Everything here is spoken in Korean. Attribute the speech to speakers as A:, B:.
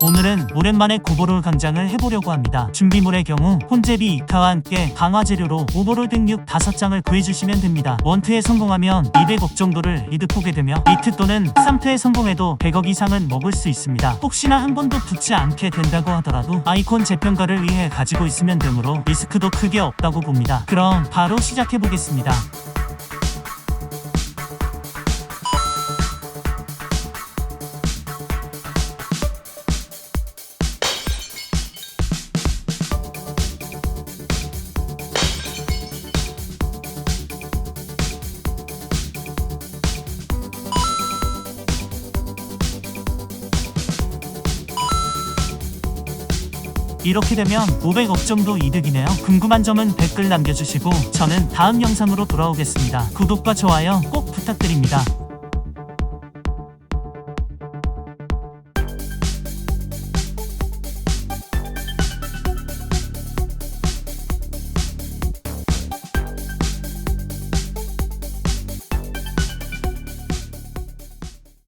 A: 오늘은 오랜만에 고보롤 강장을 해보려고 합니다. 준비물의 경우 혼제비 2타와 함께 강화 재료로 오버롤 등육 5장을 구해주시면 됩니다. 원트에 성공하면 200억 정도를 이득 보게 되며 2트 또는 3트에 성공해도 100억 이상은 먹을 수 있습니다. 혹시나 한 번도 붙지 않게 된다고 하더라도 아이콘 재평가를 위해 가지고 있으면 되므로 리스크도 크게 없다고 봅니다. 그럼 바로 시작해보겠습니다. 이렇게 되면 500억 정도 이득이네요. 궁금한 점은 댓글 남겨주시고 저는 다음 영상으로 돌아오겠습니다. 구독과 좋아요 꼭 부탁드립니다.